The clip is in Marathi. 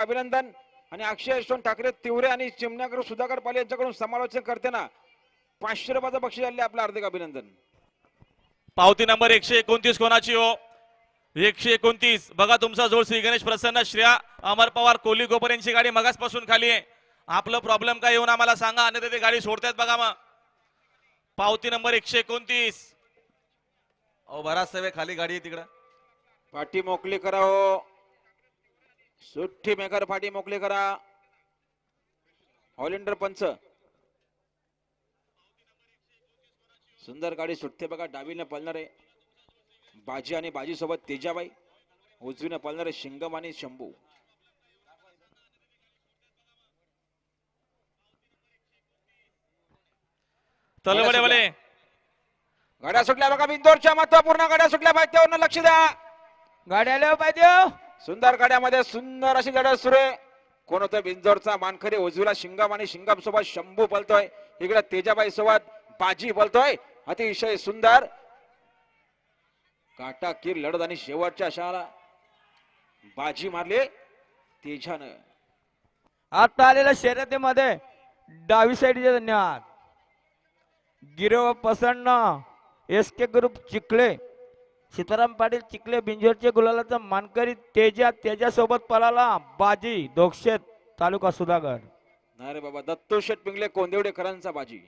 अभिनंदन आणि अक्षय यशवंत ठाकरे तिवरे आणि चिमण्याकर सुधाकर पाले यांच्याकडून समालोचन करताना पाचशे रुपयाचं बक्षीस आले आपलं हार्दिक अभिनंदन. पावती नंबर एकशे एकोणतीस कोणाची हो? एकशे एकोणतीस. बघा तुमचा जोड श्री गणेश प्रसन्न श्रेया अमर पवार कोहली गोपर यांची गाडी मगासपासून खाली आहे. आपलं प्रॉब्लेम काय येऊन आम्हाला सांगा आणि ते गाडी सोडतायत बघा मग. पावती नंबर एकशे एकोणतीस. अहो बराच सवे खाली गाडी आहे तिकडं. पाठी मोकळी करा हो. सुट्टी मेकर फाटी मोकळी करा. ऑलिंडर पंच. सुंदर गाडी सुटते बघा डावीने पळणार. आहे बाजी आणि बाजी सोबत तेजाबाई. उजवीने पळणार आहे शिंगम आणि शंभू. चल बडे बडे. गाड्या सुटल्या बघा बिंदोरच्या महत्त्वपूर्ण गाड्या सुटल्या पाहिजे लक्ष द्या. गाडी आल्या पाहिजे. सुंदर गाड्यामध्ये सुंदर अशी लढत सुरू आहे. कोण होतं बिंजोरचा मानखरे उजवीला शिंगाम आणि शिंगाम सोबत शंभू बोलतोय इकडे तेजाबाई सोबत बाजी बोलतोय. अतिशय सुंदर. काटा किर लढत आणि शेवटच्या क्षणाला बाजी मारली. तेजानं. आता आलेल्या शर्यतीमध्ये डावी साईडचे धन्यवाद. गिरव पसन्न S K group Chikhale Sitaram Patil Chikhale बिंजोरचे गुलालाचा मानकरी तेजा तेजा सोबत पळाला बाजी दोक्षेत तालुका सुधागड. नाही रे बाबा दत्तू शेट पिंगले कोंदेवडेकरांचा बाजी.